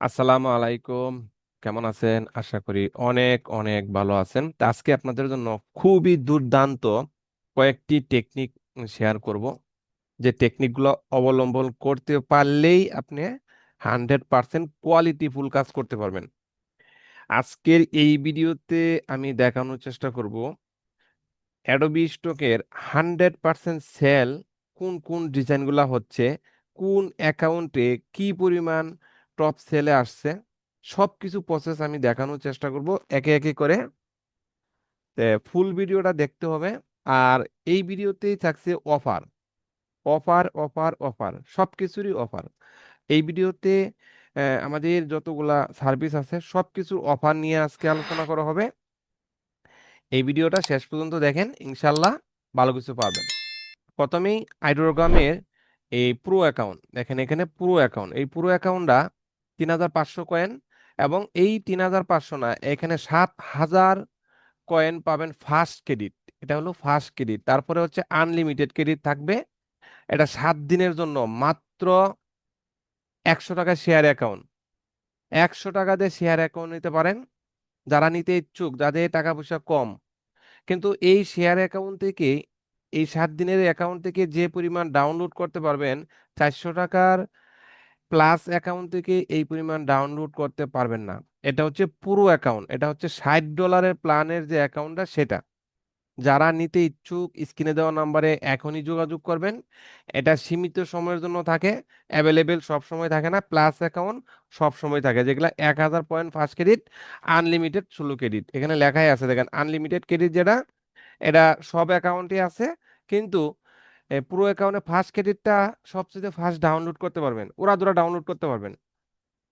আসসালামু আলাইকুম। কেমন আছেন? আশা করি অনেক অনেক ভালো আছেন। তো আজকে আপনাদের জন্য খুবই দুর্দান্ত কয়েকটি টেকনিক শেয়ার করব। যে টেকনিকগুলো অবলম্বন করতে পারলেই আপনি হান্ড্রেড পার্সেন্ট কোয়ালিটিফুল কাজ করতে পারবেন। আজকের এই ভিডিওতে আমি দেখানোর চেষ্টা করব অ্যাডোবি স্টকের হান্ড্রেড পার্সেন্ট সেল কোন কোন ডিজাইনগুলো হচ্ছে, কোন অ্যাকাউন্টে কি পরিমাণ টপ সেলে আসছে। সব কিছু প্রসেস আমি দেখানোর চেষ্টা করব। একে একে করে। ফুল ভিডিওটা দেখতে হবে। আর এই ভিডিওতেই থাকছে অফার অফার অফার অফার সব কিছুরই অফার এই ভিডিওতে আমাদের যতগুলা সার্ভিস আছে সব কিছুর অফার নিয়ে আজকে আলোচনা করা হবে। এই ভিডিওটা শেষ পর্যন্ত দেখেন। ইনশাল্লাহ ভালো কিছু পাবেন। প্রথমেই আইডোরোগ্রামের এই প্রো অ্যাকাউন্ট দেখেন এখানে প্রো অ্যাকাউন্ট এই প্রো অ্যাকাউন্টটা তিন হাজার পাঁচশো কয়েন এবং এই তিন হাজার পাঁচশো না, এখানে সাত হাজার কয়েন পাবেন ফার্স্ট ক্রেডিট। এটা হলো ফার্স্ট ক্রেডিট। তারপরে হচ্ছে আনলিমিটেড ক্রেডিট থাকবে। এটা সাত দিনের জন্য মাত্র একশো টাকা শেয়ার অ্যাকাউন্ট। একশো টাকা দিয়ে শেয়ার অ্যাকাউন্ট নিতে পারেন। যারা নিতে ইচ্ছুক, যাদের টাকা পয়সা কম। কিন্তু এই শেয়ার অ্যাকাউন্ট থেকে, এই সাত দিনের অ্যাকাউন্ট থেকে যে পরিমাণ ডাউনলোড করতে পারবেন, চারশো টাকার প্লাস অ্যাকাউন্ট থেকে এই পরিমাণ ডাউনলোড করতে পারবেন না। এটা হচ্ছে পুরো অ্যাকাউন্ট এটা হচ্ছে ষাট ডলারের প্ল্যানের যে অ্যাকাউন্টটা সেটা। যারা নিতে ইচ্ছুক, স্ক্রিনে দেওয়া নাম্বারে এখনই যোগাযোগ করবেন। এটা সীমিত সময়ের জন্য থাকে অ্যাভেলেবেল সব সময় থাকে না প্লাস অ্যাকাউন্ট সব সময় থাকে, যেগুলো এক হাজার পয়েন্ট ফার্স্ট ক্রেডিট আনলিমিটেড ষোলো ক্রেডিট এখানে লেখাই আছে, দেখেন আনলিমিটেড ক্রেডিট যেটা, এটা সব অ্যাকাউন্টে আছে, কিন্তু পুরো অ্যাকাউন্টে ফার্স্ট ক্রেডিটটা সবচেয়ে ফার্স্ট ডাউনলোড করতে পারবেন। ওরা দুরা ডাউনলোড করতে পারবেন।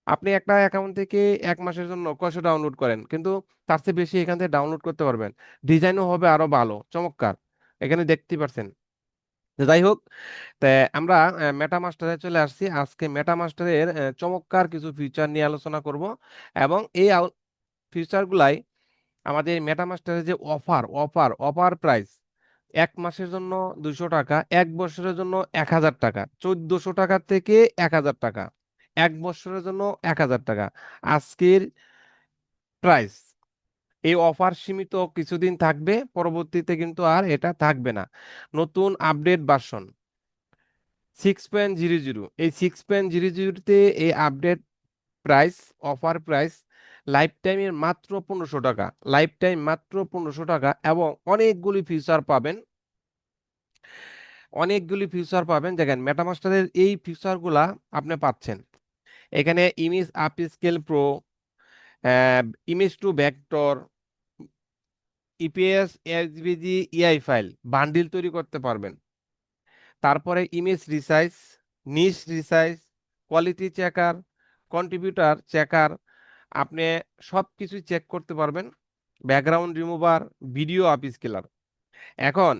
আপনি একটা অ্যাকাউন্ট থেকে এক মাসের জন্য কয়শো ডাউনলোড করেন, কিন্তু তার চেয়ে বেশি এখান থেকে ডাউনলোড করতে পারবেন। ডিজাইনও হবে আরও ভালো, চমৎকার। এখানে দেখতে পারছেন। যাই হোক, তা আমরা মেটামাস্টারে চলে আসছি। আজকে মেটা মাস্টারের চমৎকার কিছু ফিচার নিয়ে আলোচনা করব এবং এই ফিচারগুলাই আমাদের মেটা মাস্টারের যে অফার অফার অফার প্রাইস এক মাসের জন্য দুশো টাকা, এক বছরের জন্য এক হাজার টাকা, চোদ্দশো টাকা থেকে এক হাজার টাকা, এক বছরের জন্য এক হাজার টাকা। আজকের প্রাইস এই অফার সীমিত কিছুদিন থাকবে, পরবর্তীতে কিন্তু আর এটা থাকবে না। নতুন update version six point zero zero এই সিক্স পয়েন্ট জিরো জিরোতে এই update price offer price life টাইমের মাত্র পনেরোশো টাকা লাইফ টাইম মাত্র পনেরোশো টাকা এবং অনেকগুলি ফিচার পাবেন। অনেকগুলি ফিচার পাবেন। দেখেন মেটামাস্টারের এই ফিচারগুলা আপনি পাচ্ছেন। এখানে image upscale pro image to vector EPS SVG AI file bundle তৈরি করতে পারবেন। তারপরে image resize niche resize quality checker contributor checker আপনি সব কিছু চেক করতে পারবেন। Background remover video upscaler এখন,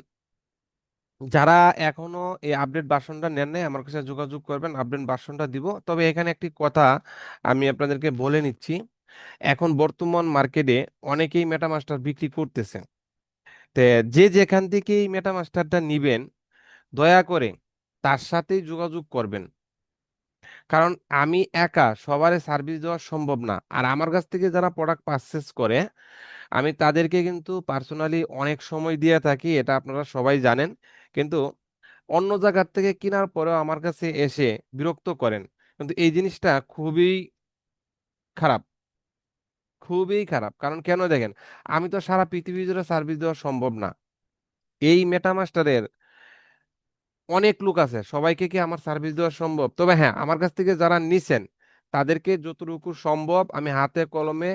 যারা এখনও এই আপডেট বাসনটা নেন নাই, আমার কাছে যোগাযোগ করবেন আপডেট বাসনটা দিব। তবে এখানে একটি কথা আমি আপনাদেরকে বলে নিচ্ছি। এখন বর্তমান মার্কেটে অনেকেই মেটামাস্টার বিক্রি করতেছে। তে যে যেখান থেকে এই মেটামাস্টারটা নিবেন, দয়া করে তার সাথেই যোগাযোগ করবেন। কারণ আমি একা সবারে সার্ভিস দেওয়া সম্ভব না। আর আমার কাছ থেকে যারা প্রোডাক্ট পারচেস করে, আমি তাদেরকে কিন্তু পার্সোনালি অনেক সময় দিয়ে থাকি, এটা আপনারা সবাই জানেন। কিন্তু অন্য জায়গার থেকে কেনার পরেও আমার কাছে এসে বিরক্ত করেন। কিন্তু এই জিনিসটা খুবই খারাপ। খুবই খারাপ। কারণ কেন দেখেন, আমি তো সারা পৃথিবী জুড়ে সার্ভিস দেওয়া সম্ভব না। এই মেটামাস্টারের অনেক লোক আছে, সবাইকে কি আমার সার্ভিস দেওয়া সম্ভব? তবে হ্যাঁ আমার কাছ থেকে যারা নিছেন, তাদেরকে যতটুকু সম্ভব আমি হাতে কলমে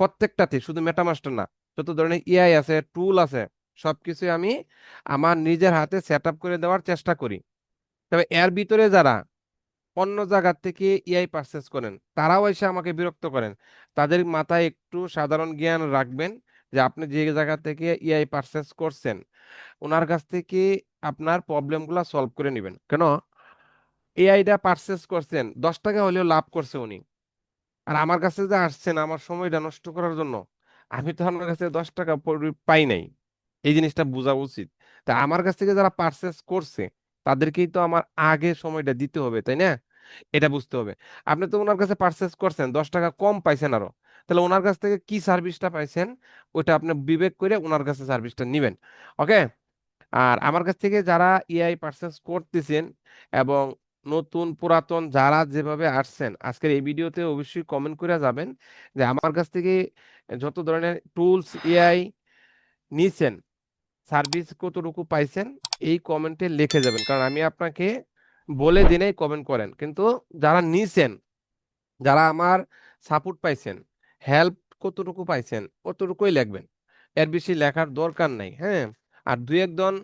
প্রত্যেকটাতে, শুধু মেটামাস্টার না, যত ধরনের এআই আছে টুল আছে, সবকিছু আমি আমার নিজের হাতে সেট করে দেওয়ার চেষ্টা করি। তবে এর ভিতরে যারা অন্য জায়গার থেকে এআই পারচেস করেন, তারাও এসে আমাকে বিরক্ত করেন। তাদের মাথায় একটু সাধারণ জ্ঞান রাখবেন যে আপনি যে জায়গা থেকে এআই পারচেস করছেন, ওনার কাছ থেকে আপনার প্রবলেমগুলো সলভ করে নেবেন। কেন? এআইটা পারচেস করছেন, দশ টাকা হলেও লাভ করছে উনি। আর আমার কাছে যে আসছেন, আমার সময়টা নষ্ট করার জন্য, আমি তো আমার কাছে দশ টাকা পাই নাই। এই জিনিসটা বোঝা উচিত। তা আমার কাছ থেকে যারা পারচেস করছে, তাদেরকেই তো আমার আগে সময়টা দিতে হবে, তাই না? এটা বুঝতে হবে। আপনি তো ওনার কাছে পারচেস করছেন, দশ টাকা কম পাইছেন আরও। তাহলে ওনার কাছ থেকে কি সার্ভিসটা পাইছেন, ওটা আপনি বিবেক করে ওনার কাছে সার্ভিসটা নিবেন। ওকে আর আমার কাছ থেকে যারা এআই পার্সেস করতেছেন এবং নতুন পুরাতন যারা যেভাবে আসছেন, আজকের এই ভিডিওতে অবশ্যই কমেন্ট করে যাবেন যে আমার কাছ থেকে যত ধরনের টুলস এআই নিছেন সার্ভিস কতটুকু পাইছেন, এই কমেন্টে লিখে যাবেন। কারণ আমি আপনাকে বলে দিনেই কমেন্ট করেন। কিন্তু যারা নিছেন, যারা আমার সাপোর্ট পাইছেন হেল্প কতটুকু পাইছেন, অতটুকুই লিখবেন। এর বেশি লেখার দরকার নাই হ্যাঁ? আর দুই একজন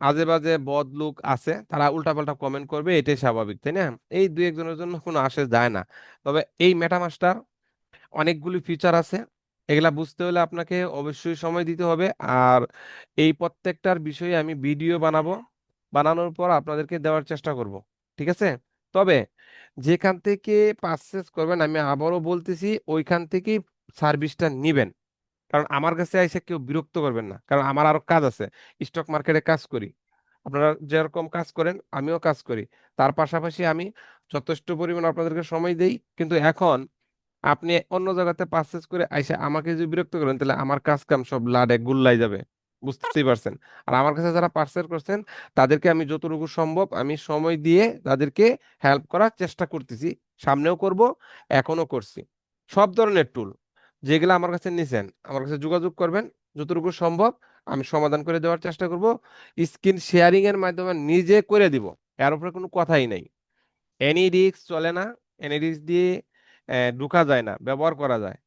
আজে বাজে বদ লোক আছে, তারা উল্টাপাল্টা কমেন্ট করবে, এটাই স্বাভাবিক, তাই না? এই দুই একজনের জন্য কোনো আসে যায় না। তবে এই মেটামাস্টার অনেকগুলি ফিচার আছে, এগুলা বুঝতে হলে আপনাকে অবশ্যই সময় দিতে হবে। আর এই প্রত্যেকটার বিষয়ে আমি ভিডিও বানাবো, বানানোর পর আপনাদেরকে দেওয়ার চেষ্টা করব, ঠিক আছে? তবে যেখান থেকে পারচেস করবেন, আমি আবারও বলতেছি, ওইখান থেকেই সার্ভিসটা নিবেন। কারণ আমার কাছে এসে কেউ বিরক্ত করবেন না। কারণ আমার আরও কাজ আছে। স্টক মার্কেটে কাজ করি। আপনারা যেরকম কাজ করেন, আমিও কাজ করি। তার পাশাপাশি আমি যথেষ্ট পরিমাণ আপনাদেরকে সময় দেই। কিন্তু এখন আপনি অন্য জায়গাতে পারচেস করে আইসে আমাকে যদি বিরক্ত করেন, তাহলে আমার কাজ কাম সব লাডে গুল্লাই যাবে। বুঝতেই পারছেন? আর আমার কাছে যারা পার্সেল করছেন, তাদেরকে আমি যতটুকু সম্ভব আমি সময় দিয়ে তাদেরকে হেল্প করার চেষ্টা করতেছি। সামনেও করব এখনও করছি। সব ধরনের টুল যেগুলো আমার কাছে নিছেন, আমার কাছে যোগাযোগ করবেন। যতটুকু সম্ভব আমি সমাধান করে দেওয়ার চেষ্টা করব। স্ক্রিন শেয়ারিং এর মাধ্যমে নিজে করে দিব, এর উপরে কোনো কথাই নাই। এনি রিস্ক চলে না এনি রিক্স দিয়ে ঢুকা যায় না, ব্যবহার করা যায়।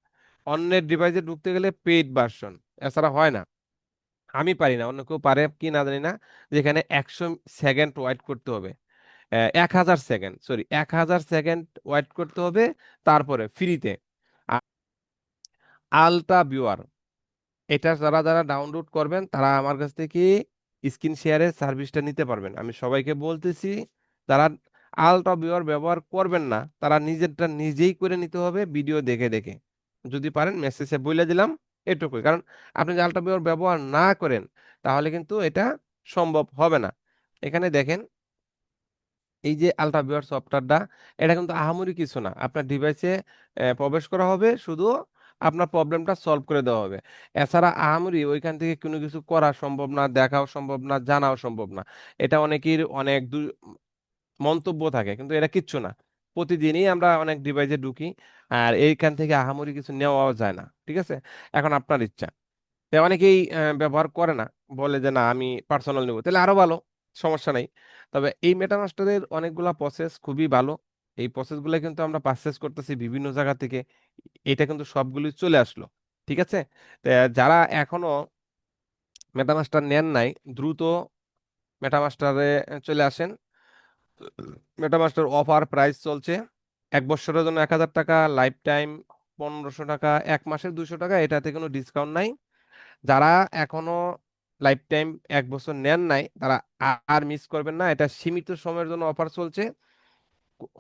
অন্যের ডিভাইসে ঢুকতে গেলে পেইড ভার্সন এছাড়া হয় না। আমি পারি না, অন্য কেউ পারে কি না জানি না, যেখানে একশো সেকেন্ড ওয়েট করতে হবে। এক হাজার সেকেন্ড সরি এক হাজার সেকেন্ড ওয়েট করতে হবে, তারপরে ফ্রিতে আলট্রা ভিউয়ার। এটা যারা যারা ডাউনলোড করবেন, তারা আমার কাছ থেকে স্ক্রিন শেয়ারের সার্ভিসটা নিতে পারবেন। আমি সবাইকে বলতেছি, যারা আলট্রা ভিউয়ার ব্যবহার করবেন না, তারা নিজেরটা নিজেই করে নিতে হবে ভিডিও দেখে দেখে। যদি পারেন মেসেজে বলে দিলাম, এটুকুই। কারণ আপনি যদি আলট্রা ভিউয়ার ব্যবহার না করেন, তাহলে কিন্তু এটা সম্ভব হবে না। এখানে দেখেন, এই যে আলট্রা ভিউয়ার সফটওয়্যারটা, এটা কিন্তু আহামরি কিছু না। আপনার ডিভাইসে প্রবেশ করা হবে শুধু আপনার প্রবলেমটা সলভ করে দেওয়া হবে। এছাড়া আহামরি ওইখান থেকে কোনো কিছু করা সম্ভব না, দেখাও সম্ভব না, জানাও সম্ভব না। এটা অনেকের অনেক মন্তব্য থাকে, কিন্তু এটা কিচ্ছু না। প্রতিদিনই আমরা অনেক ডিভাইসে ঢুকি, আর এইখান থেকে আহামরি কিছু নেওয়াও যায় না, ঠিক আছে? এখন আপনার ইচ্ছা। অনেকেই ব্যবহার করে না, বলে যে না, আমি পার্সোনাল নেব। তাহলে আরও ভালো, সমস্যা নেই। তবে এই মেটামাস্টারের অনেকগুলা প্রসেস খুবই ভালো। এই প্রসেসগুলো কিন্তু আমরা পারচেস করতেছি বিভিন্ন জায়গা থেকে। এটা কিন্তু সবগুলি চলে আসলো, ঠিক আছে? যারা এখনও মেটামাস্টার নেন নাই, দ্রুত মেটামাস্টারে চলে আসেন। মেটামাস্টার অফার প্রাইস চলছে এক বছরের জন্য এক হাজার টাকা লাইফ টাইম পনেরোশো টাকা, এক মাসের দুশো টাকা, এটাতে কোনো ডিসকাউন্ট নাই। যারা এখনও লাইফ টাইম এক বছর নেন নাই, তারা আর মিস করবেন না। এটা সীমিত সময়ের জন্য অফার চলছে।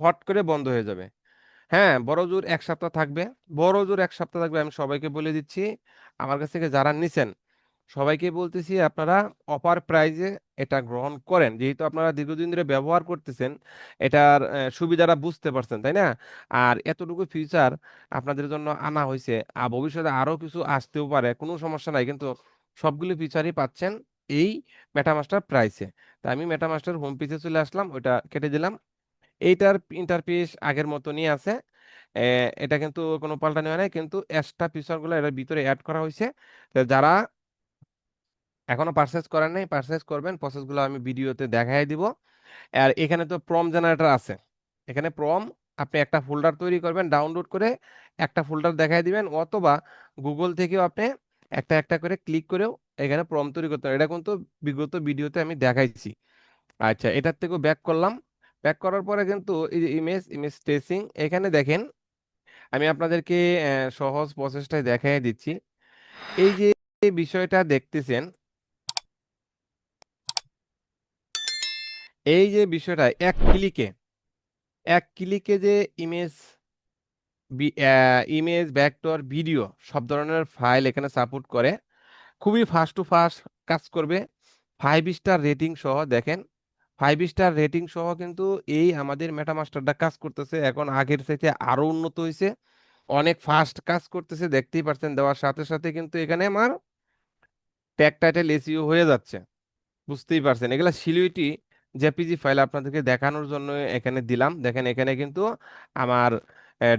হট করে বন্ধ হয়ে যাবে। হ্যাঁ বড় জোর এক সপ্তাহ থাকবে। বড় জোর এক সপ্তাহ থাকবে আমি সবাইকে বলে দিচ্ছি, আমার কাছ থেকে যারা নিছেন, সবাইকে বলতেছি আপনারা অফার প্রাইজে এটা গ্রহণ করেন। যেহেতু আপনারা দীর্ঘদিন ধরে ব্যবহার করতেছেন, এটার সুবিধাটা বুঝতে পারছেন, তাই না? আর এতটুকু ফিউচার আপনাদের জন্য আনা হয়েছে আর ভবিষ্যতে আরও কিছু আসতেও পারে, কোনো সমস্যা নাই, কিন্তু সবগুলো ফিচারই পাচ্ছেন এই মেটামাস্টার প্রাইসে তা আমি মেটামাস্টার হোম পেজে চলে আসলাম, ওইটা কেটে দিলাম। এইটার ইন্টারফেস আগের মতনই আছে। এটা কিন্তু কোনো পাল্টা নেওয়া নাই, কিন্তু এক্সট্রা ফিচারগুলো এর ভিতরে অ্যাড করা হয়েছে যারা এখনও পারচেস করেন নাই পারচেস করবেন প্রসেসগুলো আমি ভিডিওতে দেখাই দিব। আর এখানে তো প্রম জেনারেটর আছে। এখানে প্রম আপনি একটা ফোল্ডার তৈরি করবেন ডাউনলোড করে একটা ফোল্ডার দেখাই দিবেন, অথবা গুগল থেকেও আপনি একটা একটা করে ক্লিক করেও এখানে প্রম তৈরি করতে এটা কিন্তু বিগত ভিডিওতে আমি দেখাইছি। আচ্ছা এটার থেকেও ব্যাক করলাম। ব্যাক করার পরে কিন্তু এই যে ইমেজ ইমেজ ট্রেসিং এখানে দেখেন, আমি আপনাদেরকে সহজ প্রসেসটাই দেখাই দিচ্ছি। এই যে বিষয়টা দেখতেছেন, এই যে বিষয়টা, এক ক্লিকে এক ক্লিকে যে ইমেজ ইমেজ ভেক্টর ভিডিও সব ধরনের ফাইল এখানে সাপোর্ট করে। খুবই ফাস্ট টু ফাস্ট কাজ করবে। ফাইভ স্টার রেটিং সহ দেখেন ফাইভ স্টার রেটিং সহ কিন্তু এই আমাদের মেটামাস্টারটা কাজ করতেছে। এখন আগের চাইতে আরও উন্নত হয়েছে অনেক ফাস্ট কাজ করতেছে, দেখতেই পাচ্ছেন দেওয়ার সাথে সাথে কিন্তু এখানে আমার ট্যাগ টাইটেল এসিও হয়ে যাচ্ছে। বুঝতেই পারছেন। এগুলা সিলিউটি জেপিজি ফাইল আপনাদেরকে দেখানোর জন্য এখানে দিলাম। দেখেন, এখানে কিন্তু আমার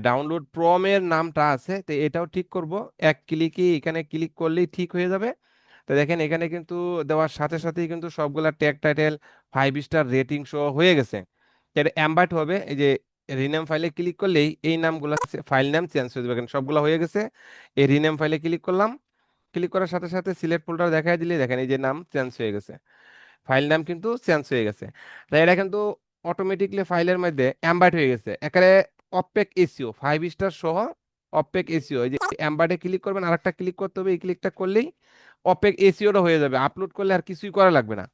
ডাউনলোড প্রমের নামটা আছে। তো এটাও ঠিক করব। এক ক্লিকে এখানে ক্লিক করলেই ঠিক হয়ে যাবে। তো দেখেন এখানে কিন্তু দেওয়ার সাথে সাথেই কিন্তু সবগুলা tag title five star rating সহ হয়ে গেছে। এটা অ্যাম্বার্ট হবে, এই যে রিনেম ফাইলে ক্লিক করলেই এই নামগুলো ফাইল নাম চেঞ্জ হয়ে যাবে। সবগুলো হয়ে গেছে, এই রিনেম ফাইলে ক্লিক করলাম। ক্লিক করার সাথে সাথে সিলেক্ট ফোল্ডার দেখাই দিলে দেখেন এই যে নাম চেঞ্জ হয়ে গেছে। ফাইল নাম কিন্তু চেঞ্জ হয়ে গেছে। তাই এটা কিন্তু অটোমেটিকলি ফাইলের মধ্যে অ্যাম্বার্ট হয়ে গেছে। এখানে অপেক এসিও ফাইভ স্টার সহ অপেক এসিও এই যে অ্যাম্বার্টে ক্লিক করবেন, আরেকটা ক্লিক করতে হবে, এই ক্লিকটা করলেই অপেক এসিওটা হয়ে যাবে আপলোড করলে আর কিছুই করা লাগবে না।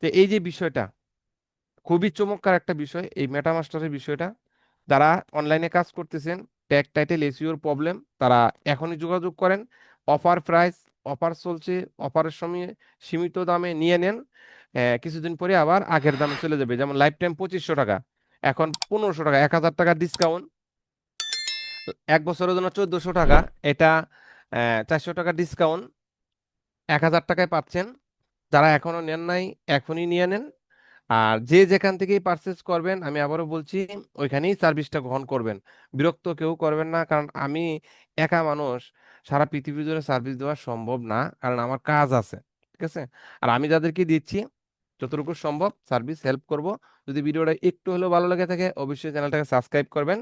তো এই যে বিষয়টা, খুবই চমৎকার একটা বিষয়, এই মেটামাস্টারের বিষয়টা। যারা অনলাইনে কাজ করতেছেন ট্যাগ টাইটেল এসিওর প্রবলেম তারা এখনই যোগাযোগ করেন। অফার প্রাইস অফার চলছে অফারের সময় সীমিত দামে নিয়ে নেন। কিছুদিন পরে আবার আগের দামে চলে যাবে, যেমন লাইফ টাইম পঁচিশশো টাকা, এখন পনেরোশো টাকা, এক হাজার টাকা ডিসকাউন্ট এক বছরের জন্য চোদ্দশো টাকা, এটা চারশো টাকা ডিসকাউন্ট এক হাজার টাকায় পাচ্ছেন যারা এখনও নেন নাই, এখনই নিয়ে নেন। আর যে যেখান থেকেই পারচেস করবেন, আমি আবারও বলছি, ওইখানেই সার্ভিসটা গ্রহণ করবেন। বিরক্ত কেউ করবেন না, কারণ আমি একা মানুষ, সারা পৃথিবী জুড়ে সার্ভিস দেওয়া সম্ভব না, কারণ আমার কাজ আছে, ঠিক আছে? আর আমি যাদেরকে দিচ্ছি, যতটুকু সম্ভব সার্ভিস হেল্প করব। যদি ভিডিওটা একটু হলেও ভালো লেগে থাকে, অবশ্যই চ্যানেলটাকে সাবস্ক্রাইব করবেন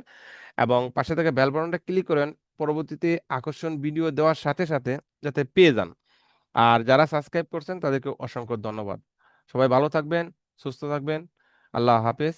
এবং পাশে থেকে বেল বাটনটা ক্লিক করেন। পরবর্তীতে আকর্ষণ ভিডিও দেওয়ার সাথে সাথে যাতে পেয়ে যান। আর যারা সাবস্ক্রাইব করছেন তাদেরকে অসংখ্য ধন্যবাদ। সবাই ভালো থাকবেন সুস্থ থাকবেন। আল্লাহ হাফেজ।